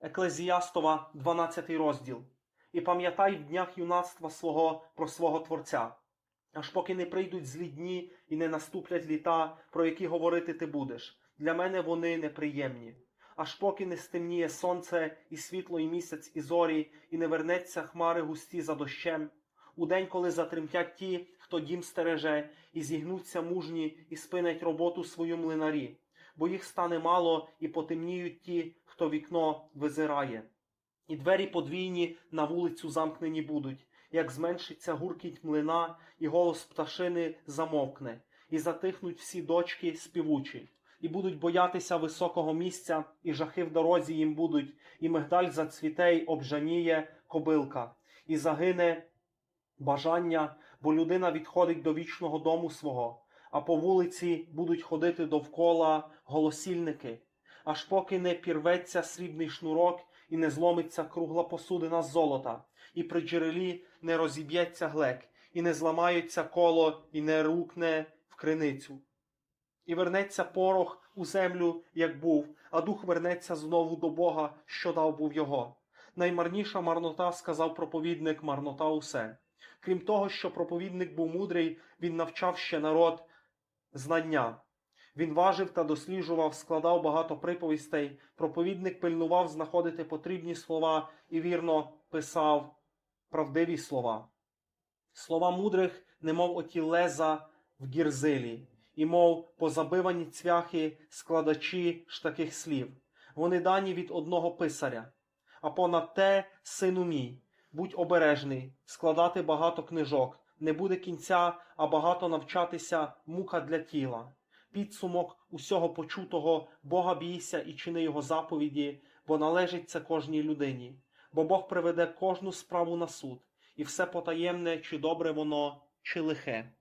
Еклезіастова, 12 розділ. І пам'ятай в днях юнацтва свого про свого Творця, аж поки не прийдуть злі дні і не наступлять літа, про які говорити ти будеш. Для мене вони неприємні. Аж поки не стемніє сонце, і світло, і місяць, і зорі, і не вернеться хмари густі за дощем. У день, коли затремтять ті, хто дім стереже, і зігнуться мужні, і спинять роботу свою млинарі, бо їх стане мало, і потемніють ті, хто вікно визирає. І двері подвійні на вулицю замкнені будуть, як зменшиться гуркіт млина, і голос пташини замовкне, і затихнуть всі дочки співучі, і будуть боятися високого місця, і жахи в дорозі їм будуть, і мигдаль зацвіте й обжаніє кобилка, і загине бажання, бо людина відходить до вічного дому свого, а по вулиці будуть ходити довкола голосільники, аж поки не пірветься срібний шнурок і не зломиться кругла посудина з золота, і при джерелі не розіб'ється глек, і не зламається коло, і не рукне в криницю. І вернеться порох у землю, як був, а дух вернеться знову до Бога, що дав був його. Наймарніша марнота, сказав проповідник, марнота усе. Крім того, що проповідник був мудрий, він навчав ще народ знання. Він важив та досліджував, складав багато приповістей. Проповідник пильнував знаходити потрібні слова і вірно писав правдиві слова. Слова мудрих, немов оті леза в гірзилі, і мов позабивані цвяхи складачі ж таких слів. Вони дані від одного писаря. А понад те, сину мій, будь обережний, складати багато книжок, не буде кінця, а багато навчатися мука для тіла. Підсумок усього почутого Бога бійся і чини його заповіді, бо належить це кожній людині. Бо Бог приведе кожну справу на суд, і все потаємне, чи добре воно, чи лихе.